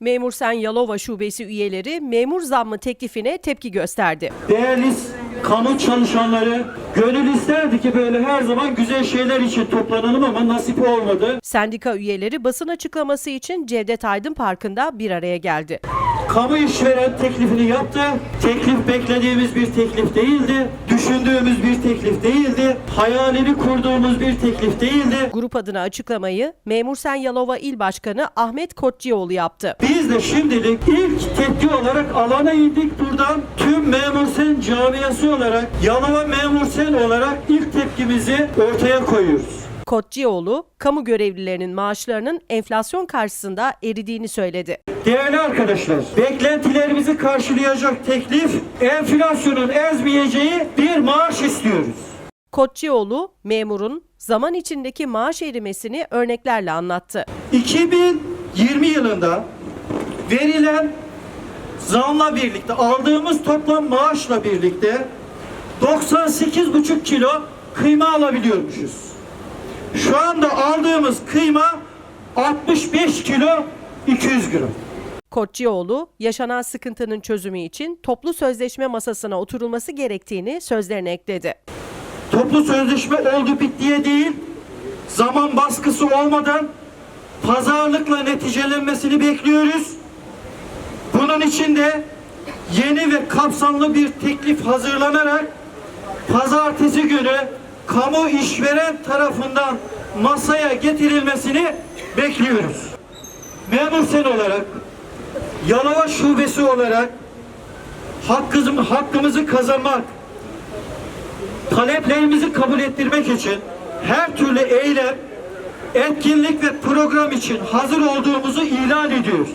Memur Sen Yalova Şubesi üyeleri memur zammı teklifine tepki gösterdi. Değerli kamu çalışanları gönül isterdi ki böyle her zaman güzel şeyler için toplanalım ama nasip olmadı. Sendika üyeleri basın açıklaması için Cevdet Aydın Parkı'nda bir araya geldi. Kamu işveren teklifini yaptı. Teklif beklediğimiz bir teklif değildi. Düşündüğümüz bir teklif değildi. Hayalini kurduğumuz bir teklif değildi. Grup adına açıklamayı Memur Sen Yalova İl Başkanı Ahmet Koççioğlu yaptı. Biz de şimdilik ilk tepki olarak alana indik buradan. Tüm Memur Sen camiası olarak, Yalova Memur Sen olarak ilk tepkimizi ortaya koyuyoruz. Koççioğlu, kamu görevlilerinin maaşlarının enflasyon karşısında eridiğini söyledi. Değerli arkadaşlar, beklentilerimizi karşılayacak teklif, enflasyonun ezmeyeceği bir maaş istiyoruz. Koççioğlu, memurun zaman içindeki maaş erimesini örneklerle anlattı. 2020 yılında verilen zamla birlikte aldığımız toplam maaşla birlikte 98,5 kilo kıyma alabiliyormuşuz. Şu anda aldığımız kıyma 65 kilo 200 gram. Koççioğlu, yaşanan sıkıntının çözümü için toplu sözleşme masasına oturulması gerektiğini sözlerine ekledi. Toplu sözleşme oldu bittiye değil, zaman baskısı olmadan pazarlıkla neticelenmesini bekliyoruz. Bunun için de yeni ve kapsamlı bir teklif hazırlanarak pazartesi günü kamu işveren tarafından masaya getirilmesini bekliyoruz. Memur sen olarak, Yalova şubesi olarak hakkımızı, hakkımızı kazanmak, taleplerimizi kabul ettirmek için her türlü eylem, etkinlik ve program için hazır olduğumuzu ilan ediyoruz.